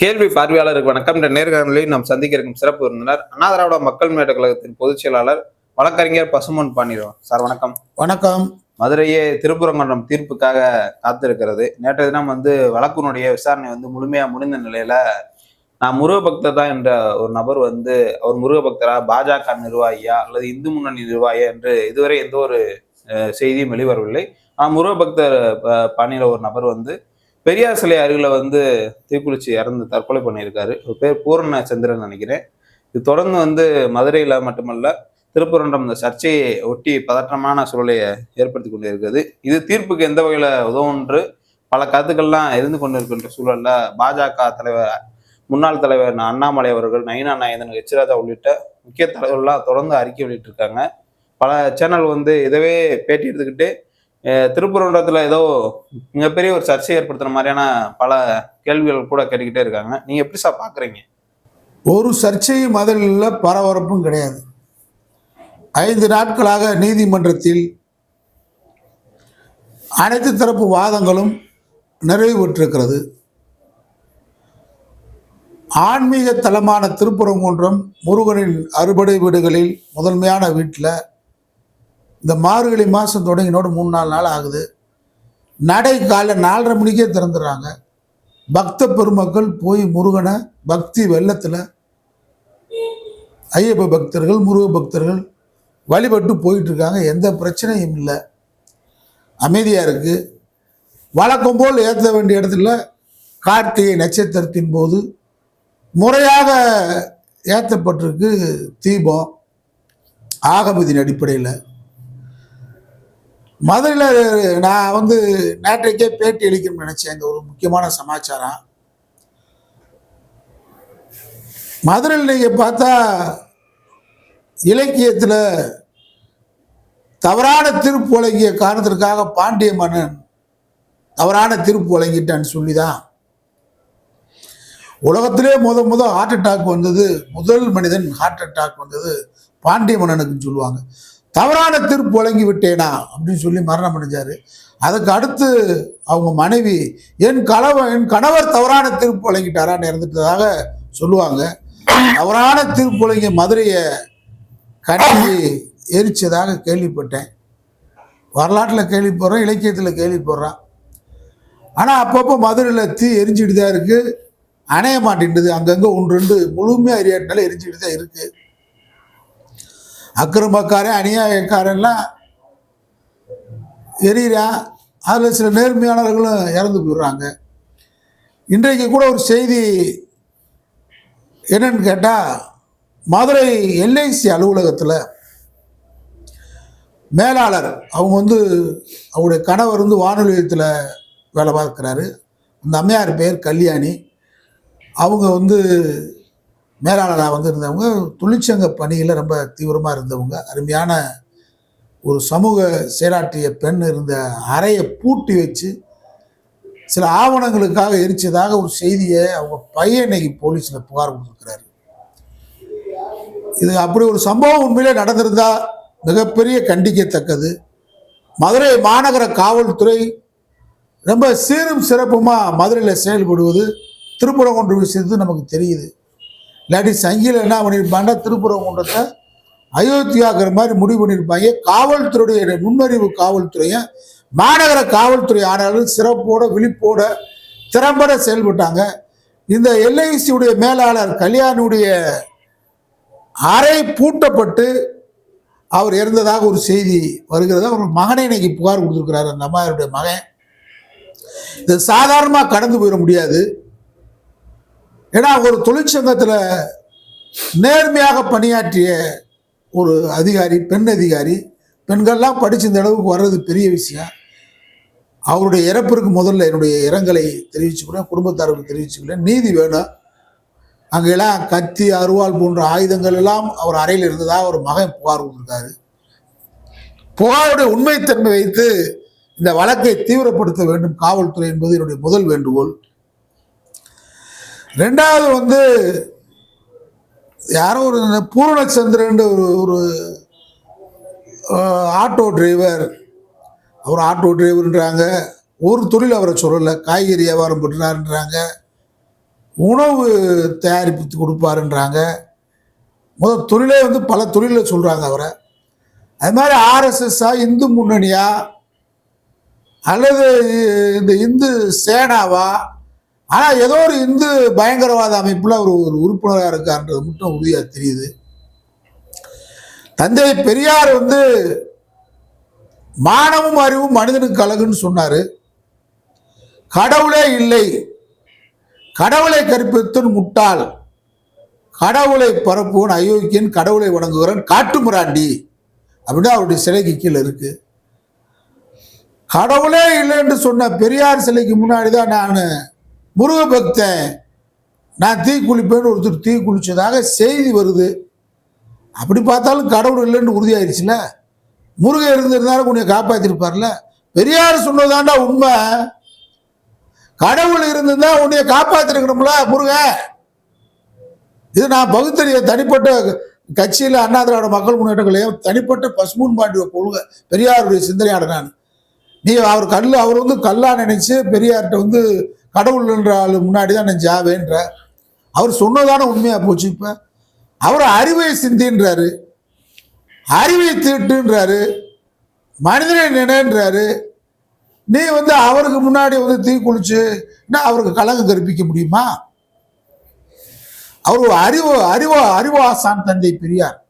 கேள்வி பார்வையாளருக்கு வணக்கம். இந்த நேர்காணலில் நாம் சந்திக்க இருக்கும் சிறப்பு விருந்தினர் அண்ணா திராவிட மக்கள் முன்னேற்ற கழகத்தின் பொதுச் செயலாளர் வழக்கறிஞர் பசுமன் பாண்டியன். சார் வணக்கம். வணக்கம். மதுரையே திருப்புரங்குன்றம் தீர்ப்புக்காக காத்திருக்கிறது. நேற்றைய தினம் வந்து வழக்கினுடைய விசாரணை வந்து முழுமையா முடிந்த நிலையில நான் முருக பக்தர் தான் என்ற ஒரு நபர் வந்து அவர் முருக பக்தரா பாஜக நிர்வாகியா அல்லது இந்து முன்னணி நிர்வாகியா என்று இதுவரை எந்த ஒரு செய்தியும் வெளிவரவில்லை. ஆனால் முருக பக்தர் பாணியில ஒரு நபர் வந்து பெரியார் சிலை அருகில் வந்து தீக்குளிச்சு இறந்து தற்கொலை பண்ணியிருக்காரு. பேர் பூரண சந்திரன் நினைக்கிறேன். இது தொடர்ந்து வந்து மதுரையில் மட்டுமல்ல திருப்பரன்றம் இந்த சர்ச்சையை ஒட்டி பதற்றமான சூழலையை ஏற்படுத்தி கொண்டு இருக்கிறது இது தீர்ப்புக்கு எந்த வகையில் உதவுன்று பல கருத்துக்கள்லாம் இருந்து கொண்டு இருக்கின்ற சூழலில் பாஜக தலைவர் முன்னாள் தலைவர் அண்ணாமலை அவர்கள் நயினா நாயந்தன் எச்ராஜா உள்ளிட்ட முக்கிய தலைவர்கள்லாம் தொடர்ந்து அறிக்கை வெளியிட்டிருக்காங்க. பல சேனல் வந்து இதவே பேட்டி எடுத்துக்கிட்டு திருப்பரங்குன்றத்துல ஏதோ மிகப்பெரிய ஒரு சர்ச்சை ஏற்படுத்துகிற மாதிரியான பல கேள்விகள் கூட கேட்டுக்கிட்டே இருக்காங்க. நீங்கள் எப்படி சார் பார்க்குறீங்க ஒரு சர்ச்சையும் அதில் பரபரப்பும் கிடையாது. ஐந்து நாட்களாக நீதிமன்றத்தில் அனைத்து தரப்பு வாதங்களும் நிறைவு பெற்றிருக்கிறது ஆன்மீக தலமான திருப்பரங்குன்றம் முருகனின் அறுபடை வீடுகளில் முதன்மையான வீட்டில் இந்த மார்கழி மாதம் தொடங்கினோடு மூணு நாலு நாள் ஆகுது. நடை காலை நாலரை மணிக்கே திறந்துடுறாங்க. பக்த பெருமக்கள் போய் முருகனை பக்தி வெள்ளத்தில் ஐயப்ப பக்தர்கள் முருக பக்தர்கள் வழிபட்டு போயிட்டுருக்காங்க. எந்த பிரச்சனையும் இல்லை. அமைதியாக இருக்குது வழக்கம் போல் ஏற்ற வேண்டிய இடத்துல கார்த்திகை நட்சத்திரத்தின் போது முறையாக ஏற்றப்பட்டிருக்கு தீபம். ஆகமதியின் அடிப்படையில் மதுரையில் நான் வந்து நேற்றைக்கே பேட்டி அளிக்கணும்னு நினச்சேன். இந்த ஒரு முக்கியமான சமாச்சாரம். மதுரையில் நீங்கள் பார்த்தா இலக்கியத்தில் தவறான திருப்பு வழங்கிய காரணத்திற்காக பாண்டிய மன்னன் தவறான திருப்பு வழங்கிட்டான்னு சொல்லி தான் உலகத்திலே முத முத ஹார்ட் அட்டாக் வந்தது முதல் மனிதன் ஹார்ட் அட்டாக் வந்தது பாண்டிய மன்னனுக்குன்னு சொல்லுவாங்க. தவறான தீர்ப்பு வழங்கி விட்டேனா அப்படின்னு சொல்லி மரணம் அடைஞ்சாரு. அதுக்கு அடுத்து அவங்க மனைவி என் கணவர் என் கணவர் தவறான தீர்ப்பு வழங்கிட்டாரான்னு இறந்துட்டதாக சொல்லுவாங்க. தவறான தீர்ப்பு வழங்கிய மதுரையை கட்டி எரிச்சதாக கேள்விப்பட்டேன். வரலாற்றில் கேள்விப்படுறோம் இலக்கியத்தில் கேள்விப்படுறான் ஆனால் அப்பப்போ மதுரையில் தீ எரிஞ்சிட்டு தான் இருக்குது அணைய மாட்டேன்டுது அங்கங்கே ஒன்று ரெண்டு முழுமையாக எரியாட்டினால எரிஞ்சிட்டு தான் இருக்குது அக்கிரமக்காரன் அநியாயக்காரன்லாம் எரியிறான் அதில் சில நேர்மையாளர்களும் இறந்து போயிடுறாங்க. இன்றைக்கு கூட ஒரு செய்தி என்னன்னு கேட்டால் மதுரை எல்ஐசி அலுவலகத்தில் மேலாளர் அவங்க வந்து அவருடைய கணவர் வந்து வானொலியத்தில் வேலை பார்க்குறாரு. அந்த அம்மையார் பேர் கல்யாணி. அவங்க வந்து மேலாளராக வந்து இருந்தவங்க தொழிற்சங்க பணியில் ரொம்ப தீவிரமாக இருந்தவங்க. அருமையான ஒரு சமூக செயலாற்றிய பெண் இருந்த அறையை பூட்டி வச்சு சில ஆவணங்களுக்காக எரிச்சதாக ஒரு செய்தியை அவங்க பையனைக்கு போலீஸில் புகார் கொடுத்துருக்கிறாரு. இது அப்படி ஒரு சம்பவம் உண்மையிலே நடந்திருந்தா மிகப்பெரிய கண்டிக்கத்தக்கது. மதுரை மாநகர காவல்துறை ரொம்ப சீரும் சிறப்புமாக மதுரையில் செயல்படுவது திருப்புறங்குன்றம் விஷயத்து நமக்கு தெரியுது. இல்லாட்டி சங்கியில் என்ன பண்ணியிருப்பாங்கன்னா திருப்புறங்குன்றத்தை அயோத்தியாங்கிற மாதிரி முடிவு பண்ணியிருப்பாங்க. காவல்துறையுடைய நுண்ணறிவு காவல்துறையை மாநகர காவல்துறை ஆணையாளர்கள் சிறப்போட விழிப்போட திறம்பட செயல்பட்டாங்க. இந்த எல்ஐசியுடைய மேலாளர் கல்யாணுடைய அறை பூட்டப்பட்டு அவர் இறந்ததாக ஒரு செய்தி வருகிறது. அவர் மகனை இன்னைக்கு புகார் கொடுத்துருக்கிறார். அந்த அம்மாவுடைய மகன். இது சாதாரணமாக கடந்து போயிட முடியாது. ஏன்னா ஒரு தொழிற்சங்கத்தில் நேர்மையாக பணியாற்றிய ஒரு அதிகாரி பெண் அதிகாரி பெண்கள்லாம் படித்து இந்த அளவுக்கு வர்றது பெரிய விஷயம். அவருடைய இறப்பிற்கு முதல்ல என்னுடைய இரங்கலை தெரிவிச்சுக்கிறேன் குடும்பத்தாருக்கு தெரிவிச்சுக்கிறேன். நீதி வேணும். அங்கெல்லாம் கத்தி அருவாள் போன்ற ஆயுதங்கள் எல்லாம் அவர் அறையில் இருந்ததாக ஒரு மகன் புகார் கொடுத்துருக்காரு. புகாருடைய உண்மைத்தன்மை வைத்து இந்த வழக்கை தீவிரப்படுத்த வேண்டும். காவல்துறை என்பது என்னுடைய முதல் வேண்டுகோள். ரெண்டாவது வந்து யாரோ ஒரு பூரணச்சந்திரன் ஒரு ஒரு ஆட்டோ டிரைவர். அவர் ஆட்டோ டிரைவர்ன்றாங்க. ஒரு தொழில் அவரை சொல்லலை. காய்கறி வியாபாரம் பண்ணுறாருன்றாங்க உணவு தயாரிப்பு கொடுப்பாருன்றாங்க. முதல் தொழிலே வந்து பல தொழிலில் சொல்கிறாங்க அவரை. அது மாதிரி ஆர்எஸ்எஸ்ஸா இந்து முன்னணியா அல்லது இந்த இந்து சேனாவா ஆனால் ஏதோ ஒரு இந்து பயங்கரவாத அமைப்பில் அவர் ஒரு உறுப்பினராக இருக்கான்றது மட்டும் உறுதியாக தெரியுது. தந்தை பெரியார் வந்து மானமும் அறிவும் மனிதனுக்கு அழகுன்னு சொன்னார். கடவுளே இல்லை. கடவுளை கற்பித்தன் முட்டாள். கடவுளை பரப்புவன் அயோக்கியன் கடவுளை வணங்குகிறன் காட்டுமிராண்டி அப்படின்னு அவருடைய சிலைக்கு கீழே இருக்கு. கடவுளே இல்லைன்னு சொன்ன பெரியார் சிலைக்கு முன்னாடி தான் நான் முருக பக்தன் நான் தீ குளிப்பேன்னு ஒருத்தர் தீ குளிச்சதாக செய்தி வருது. அப்படி பார்த்தாலும் கடவுள் இல்லைன்னு உறுதியாயிருச்சுல? முருகன் இருந்திருந்தாலும் உன்னை காப்பாற்றிருப்பார்ல பெரியார் சொன்னதாண்டா உண்மை. கடவுள் இருந்திருந்தா உன்னைய காப்பாற்றிருக்கணும்ல முருகன். இது நான் பகுத்தறிய தனிப்பட்ட கட்சியில் அண்ணா திராவிட மக்கள் முன்னேற்ற கழகம் தனிப்பட்ட பசுமூன் பாண்டிய கொள்கை பெரியாருடைய சிந்தனையாட நான். நீ அவர் கல் அவர் வந்து கல்லா நினைச்சு பெரியார்கிட்ட வந்து கடவுள் என்ற ஆள் முன்னாடி தான் நான் ஜாவேன்ற. அவர் சொன்னதான உண்மையாக போச்சு இப்போ. அவர் அறிவை சிந்தின்றாரு. அறிவை தீட்டுன்றாரு. மனிதனை நினைன்றாரு. நீ வந்து அவருக்கு முன்னாடி வந்து தீ குளிச்சு அவருக்கு கலங்கம் கற்பிக்க முடியுமா? அவர் அறிவு அறிவா அறிவாசான் தந்தை பெரியார்.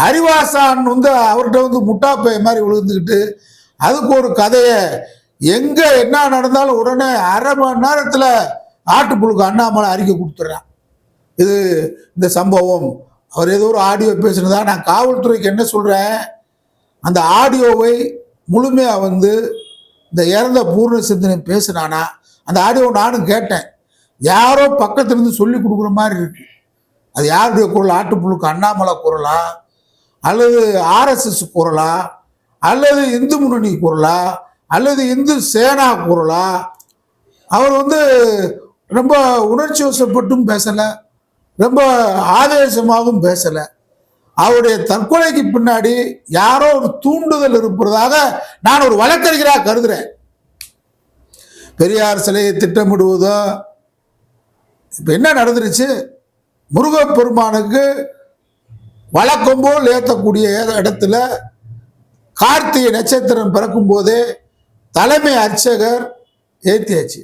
அறிவாசான் வந்து அவர்கிட்ட வந்து முட்டாப்பை மாதிரி விழுந்துக்கிட்டு அதுக்கு ஒரு கதையை எங்க என்ன நடந்தாலும் உடனே அரை மணி நேரத்தில் ஆட்டுப்புழுக்கு அண்ணாமலை அறிக்கை கொடுத்துட்றான். இது இந்த சம்பவம். அவர் ஏதோ ஒரு ஆடியோ பேசுனதா? நான் காவல்துறைக்கு என்ன சொல்கிறேன் அந்த ஆடியோவை முழுமையாக வந்து இந்த இறந்த பூர்ண சிந்தனை பேசுனானா? அந்த ஆடியோ நானும் கேட்டேன். யாரோ பக்கத்துலேருந்து சொல்லி கொடுக்குற மாதிரி இருக்கு. அது யாருடைய குரல்? ஆட்டுப்புழுக்கு அண்ணாமலை குரலா? அல்லது ஆர்எஸ்எஸ் குரலா? அல்லது இந்து முன்னணி குரலா? அல்லது இந்து சேனா குரலா? அவர் வந்து ரொம்ப உணர்ச்சி வசப்பட்டும் பேசலை ரொம்ப ஆவேசமாகவும் பேசலை. அவருடைய தற்கொலைக்கு பின்னாடி யாரோ ஒரு தூண்டுதல் இருப்பதாக நான் ஒரு வழக்கறிஞராக கருதுறேன். பெரியார் சிலையை திட்டமிடுவதோ இப்போ என்ன நடந்துருச்சு? முருகப்பெருமானுக்கு வழக்கம் போல் ஏற்றக்கூடிய இடத்துல கார்த்திகை நட்சத்திரம் பிறக்கும் போதே தலைமை அர்ச்சகர் ஏற்றியாச்சு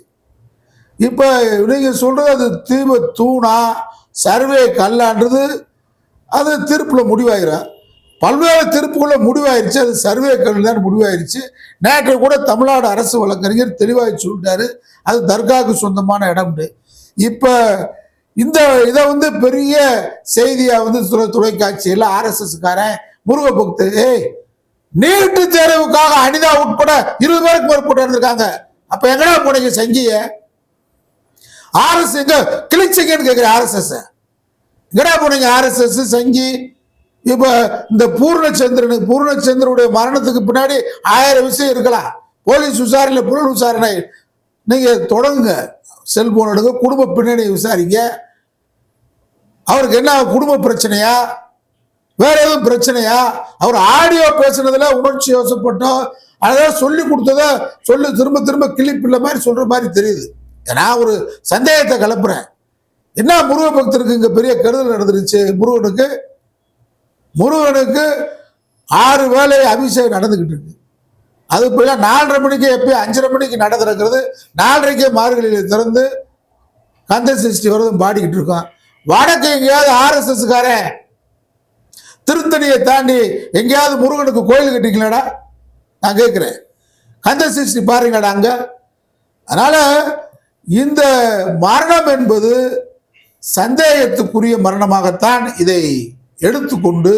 இப்போ நீங்கள் சொல்கிறது அது தீப தூணா சர்வே கல்லான்றது அது தீர்ப்பில் முடிவாயிரும். பல்வேறு தீர்ப்புக்குள்ள முடிவாயிருச்சு அது சர்வே கல் தான் முடிவாயிருச்சு. நேற்று கூட தமிழ்நாடு அரசு வழக்கறிஞர் தெளிவாக சொல்லிட்டாரு அது தர்காவுக்கு சொந்தமான இடம்னு இப்போ இந்த இதை வந்து பெரிய செய்தியாக வந்து துறை தொலைக்காட்சியில் ஆர்எஸ்எஸ்காரன் முருகபக்து ஏய் நீட்டு தேர்வுக்காக அனிதா உட்பட இருபது பேருக்கு மேற்பட்டு இருந்திருக்காங்க அப்ப எங்கடா போனீங்க சங்கிய ஆர்எஸ் எங்க? கிழிச்சிங்கன்னு கேட்குற ஆர்எஸ்எஸ். எங்கடா போனீங்க ஆர்எஸ்எஸ் சங்கி இப்ப இந்த பூர்ணச்சந்திரனுக்கு பூர்ணச்சந்திரனுடைய மரணத்துக்கு பின்னாடி ஆயிரம் விஷயம் இருக்கலாம் போலீஸ் விசாரணை புலன் விசாரணை. நீங்க தொடங்குங்க. செல்போன் எடுங்க குடும்ப பின்னணியை விசாரிங்க. அவருக்கு என்ன குடும்ப பிரச்சனையா? வேற எதுவும் பிரச்சனையா? அவர் ஆடியோ பேசுனதுல உணர்ச்சி யோசப்பட்டோம் அதாவது சொல்லி கொடுத்தத சொல்லி திரும்ப திரும்ப கிளிப் இல்லை மாதிரி சொல்ற மாதிரி தெரியுது. நான் ஒரு சந்தேகத்தை கிளப்புறேன். என்ன முருக பக்தருக்கு இங்க பெரிய கருதல் நடந்துருச்சு? முருகனுக்கு முருகனுக்கு ஆறு வேலை அபிஷேகம் நடந்துகிட்டு இருக்கு. அது போல நாலரை மணிக்கு எப்பயும் அஞ்சரை மணிக்கு நடந்திருக்கிறது. நாலரைக்கே மார்கழியில் திறந்து கந்த சிருஷ்டி வரதும் பாடிக்கிட்டு இருக்கோம். வடக்கு எங்கேயாவது ஆர்எஸ்எஸ்காரன் திருத்தணியை தாண்டி எங்கேயாவது முருகனுக்கு கோயில் கட்டிக்கலடா? நான் கேட்குறேன். கந்த சிருஷ்டி பாருங்கடா அங்கே. அதனால் இந்த மரணம் என்பது சந்தேகத்துக்குரிய மரணமாகத்தான் இதை எடுத்துக்கொண்டு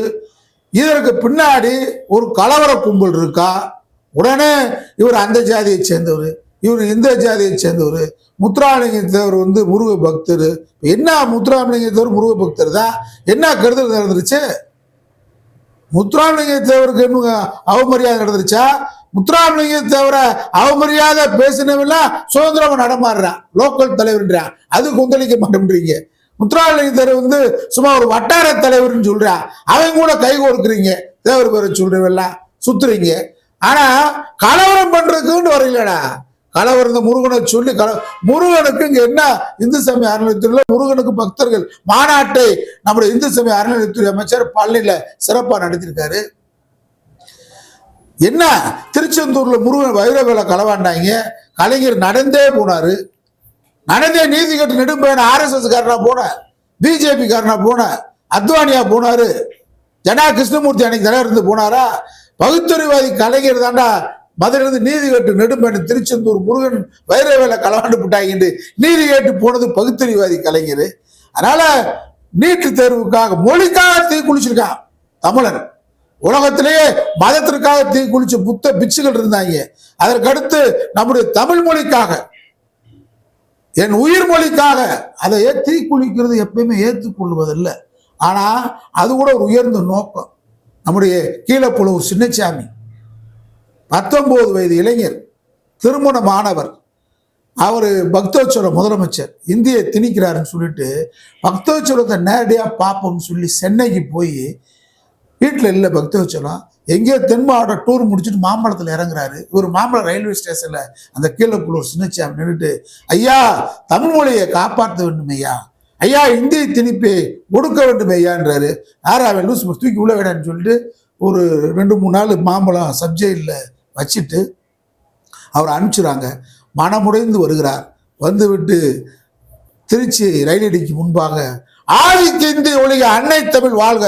இதற்கு பின்னாடி ஒரு கலவர கும்பல் இருக்கா? உடனே இவர் அந்த ஜாதியை சேர்ந்தவர் இவர் இந்த ஜாதியை சேர்ந்தவர் முத்துராமலிங்கத்தவர் வந்து முருக பக்தர் என்ன முத்துராமலிங்கத்தவர் முருக பக்தர் தான்? என்ன கருதல் நடந்துருச்சு? முத்துராமலிங்க தேவருக்கு என்ன அவமரியாதை நடந்துருச்சா? முத்துராமலிங்க தேவரை அவமரியாதை பேசினவெல்லாம் சுதந்திரமா நடமாடுறான் லோக்கல் தலைவர்ன்றான் அது கொந்தளிக்க மாட்டேன்றீங்க. முத்துராமலிங்க தேவர் வந்து சும்மா ஒரு வட்டார தலைவர்னு சொல்றான் அவங்க கூட கை கொடுக்குறீங்க தேவர் பேரை சொல்றவெல்லாம் சுத்துறீங்க. ஆனா கலவரம் பண்றதுக்குன்னு வரீங்களடா கலவரந்த முருகனை சொல்லி கல முருகனுக்கு இங்க என்ன இந்து சமய அறநிலையத்துறையில முருகனுக்கு பக்தர்கள் மாநாட்டை நம்முடைய இந்து சமய அறநிலையத்துறை அமைச்சர் பழனியில சிறப்பா நடத்திருக்காரு. என்ன? திருச்செந்தூர்ல முருகன் வைர வேலை களவாண்டாங்க. கலைஞர் நடந்தே போனாரு. நடந்தே நீதி கட்டு நெடும்பயன் ஆர்எஸ்எஸ் காரனா போன பிஜேபி காரனா போன அத்வானியா போனாரு. ஜனா கிருஷ்ணமூர்த்தி அன்னைக்கு தலைவர் இருந்து போனாரா? பகுத்தறிவாதி கலைஞர் தாண்டா மதுரையிலிருந்து நீதி கேட்டு நெடும்பயன் திருச்செந்தூர் முருகன் வைர வேலை களவாண்டு விட்டாங்க நீதி கேட்டு போனது பகுத்தறிவாதி கலைஞர். அதனால நீட்டு தேர்வுக்காக மொழிக்காக தீ குளிச்சிருக்கான் தமிழர். உலகத்திலேயே மதத்திற்காக தீ குளிச்ச புத்த பிச்சுகள் இருந்தாங்க. அதற்கடுத்து நம்முடைய தமிழ் மொழிக்காக என் உயிர் மொழிக்காக அதை தீ குளிக்கிறது எப்பயுமே ஏற்றுக்கொள்வதில்லை. ஆனா அது கூட ஒரு உயர்ந்த நோக்கம். நம்முடைய கீழப்புலவர் சின்னச்சாமி பத்தொம்போது வயது இளைஞர் திருமணமானவர். அவர் பக்தோச்சர முதலமைச்சர் இந்தியை திணிக்கிறாருன்னு சொல்லிட்டு பக்தோச்சரத்தை நேரடியாக பார்ப்போம்னு சொல்லி சென்னைக்கு போய் வீட்டில் இல்லை பக்தவச்சலம் எங்கேயோ தென் மாவட்டம் டூர் முடிச்சுட்டு மாம்பழத்தில் இறங்குறாரு. இவர் மாம்பழம் ரயில்வே ஸ்டேஷனில் அந்த கீழக்குள்ளூர் சின்னச்சாமி நின்றுட்டு ஐயா தமிழ் மொழியை காப்பாற்ற வேண்டும் ஐயா. ஐயா இந்திய திணிப்பை ஒடுக்க வேண்டும் ஐயான்றாரு யாரா அவன் லூஸ் தூக்கி உள்ள வேடான்னு சொல்லிட்டு ஒரு ரெண்டு மூணு நாள் மாம்பழம் சப்ஜெக்டில் வச்சுட்டு அவர் அனுப்பிச்சுறாங்க மனமுடைந்து வருகிறார். வந்துவிட்டு திருச்சி ரயிலடிக்கு முன்பாக ஆதித்த இந்திய ஒழிக அன்னை தமிழ் வாழ்க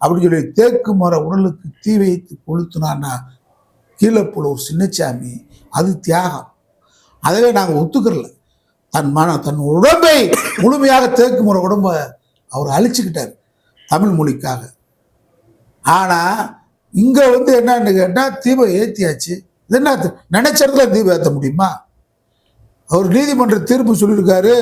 அப்படின்னு சொல்லி தேக்கு மர உடலுக்கு தீ வைத்து கொளுத்துனான்னா கீழப்புலூர் ஒரு சின்னச்சாமி அது தியாகம். அதவே நாங்கள் ஒத்துக்கிறல. தன் மன தன் உடம்பை முழுமையாக தேக்கு மர உடம்பை அவர் அழிச்சுக்கிட்டார் தமிழ் மொழிக்காக. ஆனால் இங்கே வந்து என்னன்னு கேட்டால் தீபம் ஏற்றியாச்சு இது என்ன நினைச்ச இடத்துல தீபம் ஏற்ற முடியுமா? அவர் நீதிமன்ற தீர்ப்பு சொல்லியிருக்காரு.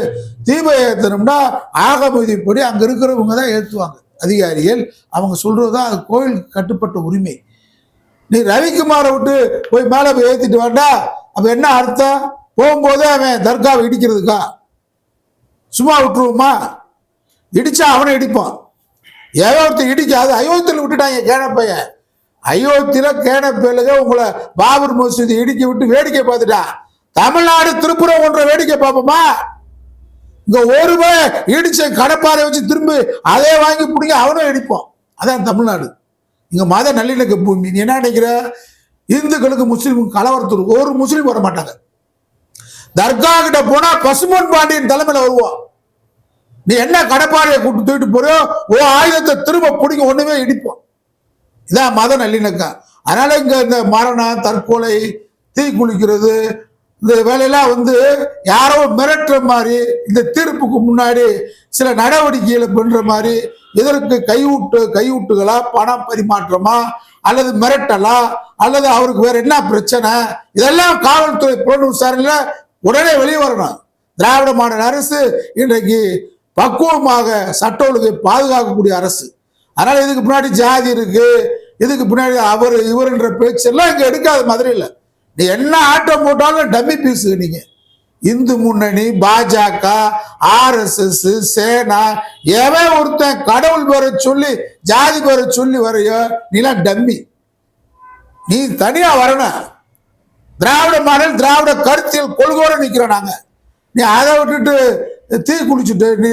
தீபம் ஏற்றணும்னா ஆகமதிப்படி அங்கே இருக்கிறவங்க தான் ஏற்றுவாங்க அதிகாரிகள் அவங்க சொல்கிறது தான் அது கோயிலுக்கு கட்டுப்பட்ட உரிமை. நீ ரவிக்குமாரை விட்டு போய் மேலே போய் ஏற்றிட்டு வேண்டா அப்போ என்ன அர்த்தம்? போகும்போதே அவன் தர்காவை இடிக்கிறதுக்கா? சும்மா விட்டுருவோமா? இடிச்சா அவனை இடிப்பான். ஏதோ ஒருத்தர் இடிக்காது அயோத்தியில் விட்டுட்டாங்க கேனப்பையன் அயோத்தியில் கேனப்பையிலுங்க உங்களை பாபர் மசூதி இடிக்க விட்டு வேடிக்கை பார்த்துட்டா. தமிழ்நாடு திருப்புரம் ஒன்ற வேடிக்கை பார்ப்போமா? இங்க ஒரு இடிச்ச கடப்பாறை வச்சு திரும்பி அதே வாங்கி பிடிங்க அவனும் இடிப்போம் அதான் தமிழ்நாடு. இங்க மத நல்லிணக்க பூமி. நீ என்ன நினைக்கிற? இந்துக்களுக்கு முஸ்லீமுக்கு கலவரத்துக்கு ஒரு முஸ்லீம் வர மாட்டாங்க. தர்கா கிட்ட போனா பசுமன் பாண்டியன் தலைமையில வருவோம் நீ என்ன கடப்பாறையை கூட்டு தூக்கிட்டு போறியோ ஓ ஆயுதத்தை திரும்ப பிடிங்க ஒண்ணுமே இடி இதான் மத நல்லிணக்கம் அதனால இங்க இந்த மரணம் தற்கொலை தீ குளிக்கிறது இந்த வேலையெல்லாம் வந்து யாரோ மிரட்டுற மாதிரி இந்த தீர்ப்புக்கு முன்னாடி சில நடவடிக்கைகளை பண்ற மாதிரி இதற்கு கையூட்டு கையூட்டுகளா பணம் பரிமாற்றமா அல்லது மிரட்டலா அல்லது அவருக்கு வேற என்ன பிரச்சனை? இதெல்லாம் காவல்துறை புலன் விசாரணையில உடனே வெளியே வரணும். திராவிட மாடல் அரசு இன்றைக்கு பக்குவமாக சட்ட ஒழுங்கை பாதுகாக்கக்கூடிய அரசு. அதனால இதுக்கு முன்னாடி ஜாதி இருக்கு இதுக்கு பின்னாடி அவர் இவருன்ற பேச்செல்லாம் இங்கே எடுக்காது மதுரையில் நீ என்ன ஆட்டம் போட்டாலும் டம்மி பீஸு நீங்க. இந்து முன்னணி பாஜக ஆர்எஸ்எஸ் சேனா எவன் ஒருத்தன் கடவுள் வர சொல்லி ஜாதி வர சொல்லி வரையோ நீலாம் டம்மி. நீ தனியா வரணும் திராவிட மாடல் திராவிட கருத்தியல் கொள்கோட நிக்கிறோம் நாங்க. நீ அதை விட்டுட்டு தீ குளிச்சுட்டு நீ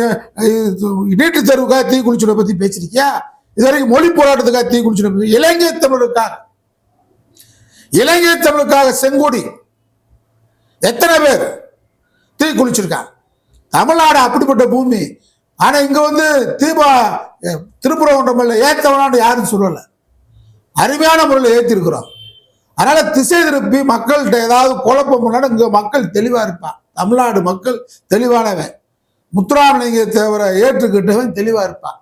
நீட்டு தெருவுக்காக தீ குளிச்சுட பத்தி பேசிருக்கியா? இது வரைக்கும் மொழி போராட்டத்துக்காக தீ குளிச்சுட இலங்கை தமிழுக்காக. இலங்கை தமிழுக்காக செங்கோடி எத்தனை பேர் தீ குளிச்சிருக்காங்க? தமிழ்நாடு அப்படிப்பட்ட பூமி. ஆனா இங்க வந்து தீபா திருப்புறகுன்றமில்ல ஏத்தவனான்னு யாரும் சொல்லல. அருமையான முறையில் ஏற்றிருக்கிறோம் அதனால திசை திருப்பி மக்கள்கிட்ட ஏதாவது குழப்பம் பண்ணாலும் இங்க மக்கள் தெளிவா இருப்பான் தமிழ்நாடு மக்கள் தெளிவானவன். முத்துராமலிங்க தேவரை ஏற்றுக்கிட்டவன் தெளிவா இருப்பான்.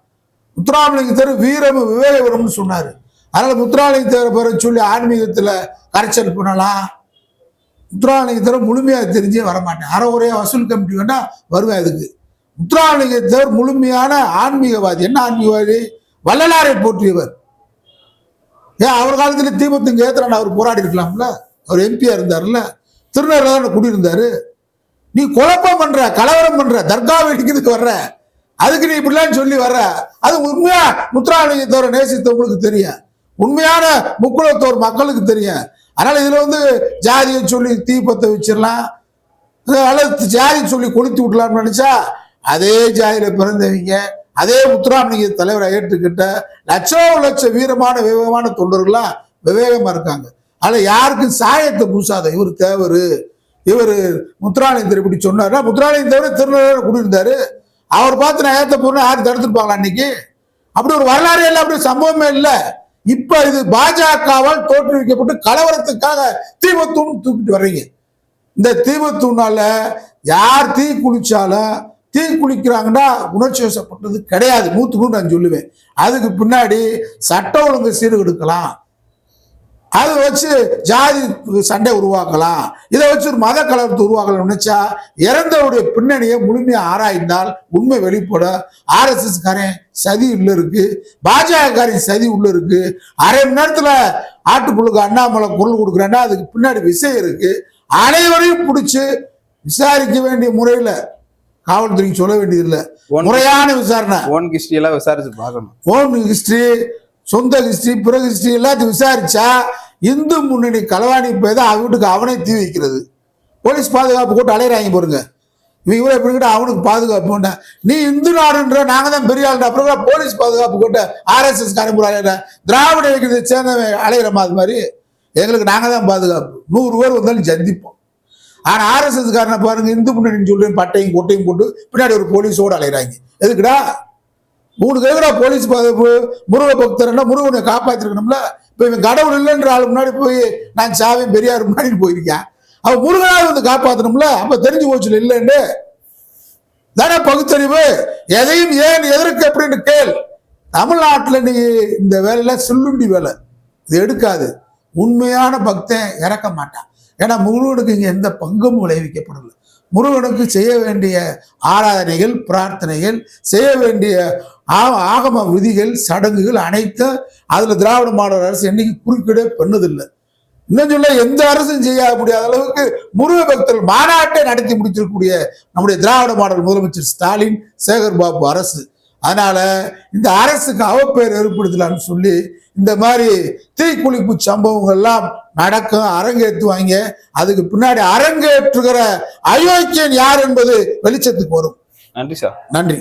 முத்துராமலிங்கத்தர் வீரம் விவேகவரம்னு சொன்னார். அதனால் முத்துராமலிங்க பேரை சொல்லி ஆன்மீகத்தில் கரைச்சல் பண்ணலாம். முத்துராமலிங்க முழுமையாக தெரிஞ்சே வரமாட்டேன் அறவுரையா வசூல் கமிட்டி வேணா வருவேன் அதுக்கு. முத்துராமலிங்கத்தவர் முழுமையான ஆன்மீகவாதி. என்ன ஆன்மீகவாதி? வள்ளலாரை போற்றியவர். ஏன் அவர் காலத்தில் தீபத்துக்கு ஏத்துறான் அவர் போராடி இருக்கலாம்ல? அவர் எம்பியா இருந்தார்ல திருநெல்வேலியில் தானே குடியிருந்தாரு. நீ குழப்பம் பண்ற கலவரம் பண்ற தர்கா வெடிக்கிறதுக்கு வர்ற. அதுக்கு நீ இப்படிலாம் சொல்லி வர்ற? அது உண்மையா? முத்துராமலிங்கத்தோரை நேசித்தவங்களுக்கு தெரியும். உண்மையான முக்குளத்தோர் மக்களுக்கு தெரியும். அதனால இதுல வந்து ஜாதியை சொல்லி தீபத்தை வச்சிடலாம். அல்லது ஜாதி சொல்லி கொளுத்தி விடலாம்னு நினைச்சா அதே ஜாதியில பிறந்தவங்க அதே முத்துராமலிங்க தலைவரை ஏற்றுக்கிட்ட லட்சம் லட்ச வீரமான விவேகமான தொண்டர்கள்லாம் விவேகமா இருக்காங்க. அதுல யாருக்கும் சாயத்தை பூசாத இவர் தேவரு. இவர் முத்துராமலிங்கர் இப்படி சொன்னார்னா முத்துராமலிங்க திருநெல்வேலியில் குடியிருந்தாரு. அவர் பார்த்து நான் ஏத்த போறேன் யாரும் தடுத்துருப்பாங்களா இன்னைக்கு அப்படி ஒரு வரலாறு இல்லை அப்படி சம்பவமே இல்லை. இப்ப இது பாஜகவால் தோற்றுவிக்கப்பட்டு கலவரத்துக்காக தீபத்தூண் தூக்கிட்டு வர்றீங்க. இந்த தீபத்தூணால யார் தீ குளிச்சாலும் தீ குளிக்கிறாங்கன்னா உணர்ச்சி வசப்பட்டது கிடையாது. நூற்றுக்கு நான் சொல்லுவேன். அதுக்கு பின்னாடி சட்டம் ஒழுங்கு சீர்கெடுக்கலாம். அதை வச்சு ஜாதி சண்டை உருவாக்கலாம். இதை வச்சு ஒரு மத கலவரத்தை உருவாக்கலாம் நினைச்சா இறந்தவருடைய பின்னணியை முழுமையா ஆராய்ந்தால் உண்மை வெளிப்படும் ஆர்எஸ்எஸ் காரன் சதி உள்ள இருக்கு. பாஜக காரன் சதி உள்ள இருக்கு. அரை மணி நேரத்துல ஆட்டுப்புழுக்கு அண்ணாமலை குரல் கொடுக்குறேன்னா அதுக்கு பின்னாடி விஷயம் இருக்கு. அனைவரையும் பிடிச்சு விசாரிக்க வேண்டிய முறையில காவல்துறைக்கு சொல்ல வேண்டியதில்லை. முறையான விசாரணை. ஓன் கிஸ்டி எல்லாம் விசாரிச்சு பார்க்கணும். ஓன் ஹிஸ்டரி சொந்த ஹிஸ்டரி பிற ஹிஸ்டரி எல்லாத்தையும் விசாரிச்சா இந்து முன்னணி களவாணி போய் தான் வீட்டுக்கு அவனே தீ வைக்கிறது. போலீஸ் பாதுகாப்பு கூட்டு அலையிறாங்க பாருங்க. இவன் இவரை எப்படிக்கிட்ட அவனுக்கு பாதுகாப்பு நீ இந்து நாடுன்ற நாங்கள் தான் பெரிய ஆளுன்ற அப்புறம் கூட போலீஸ் பாதுகாப்பு கூட்ட ஆர்எஸ்எஸ் காரம்பூர் அலையிற திராவிட இயக்கத்தை சேர்ந்தவன் அலையிறமா அது மாதிரி எங்களுக்கு நாங்கள் தான் பாதுகாப்பு. நூறு பேர் வந்தாலும் சந்திப்போம். ஆனால் ஆர்எஸ்எஸ் காரனை பாருங்க இந்து முன்னணின்னு சொல்லி பட்டையும் கொட்டையும் போட்டு பின்னாடி ஒரு போலீஸோடு அலையிறாங்க. எதுக்குடா? மூணு கேக்குறா போலீஸ் பாதுகாப்பு முருக பக்தர்னா முருகனை காப்பாற்றிருக்கணும்ல இப்போ இவன் கடவுள் இல்லைன்ற ஆள் முன்னாடி போய் நான் சாவேன் பெரியார் முன்னாடி போயிருக்கேன். அவன் முருகனாவது வந்து காப்பாற்றணும்ல அப்போ தெரிஞ்சு போச்சு இல்லைன்னு. தானே பகுத்தறிவு? எதையும் ஏன் எதற்கு அப்படின்னு கேள். தமிழ்நாட்டில் நீ இந்த வேலையில் சில்லுண்டி வேலை. இது எடுக்காது. உண்மையான பக்தன் இறக்க மாட்டான். ஏன்னா முருகனுக்கு இங்கே எந்த பங்கும் விளைவிக்கப்படலை. முருகனுக்கு செய்ய வேண்டிய ஆராதனைகள் பிரார்த்தனைகள் செய்ய வேண்டிய ஆகம விதிகள் சடங்குகள் அனைத்தும் அதில் திராவிட மாடல் அரசு என்னைக்கு குறுக்கிட பண்ணதில்லை. இன்னும் சொல்ல எந்த அரசும் செய்ய முடியாத அளவுக்கு முருக பக்தர்கள் மாநாட்டை நடத்தி முடிச்சிருக்கக்கூடிய நம்முடைய திராவிட மாடல் முதலமைச்சர் ஸ்டாலின் சேகர் பாபு அரசு. அதனால இந்த அரசுக்கு அவப்பெயர் ஏற்படுத்தலாம்னு சொல்லி இந்த மாதிரி தீக்குளிப்பு சம்பவங்கள்லாம் நடக்கும் அரங்கேற்றுவாங்க அதுக்கு பின்னாடி அரங்கேற்றுகிற அயோக்கியன் யார் என்பது வெளிச்சத்துக்கு வரும். நன்றி சார். நன்றி.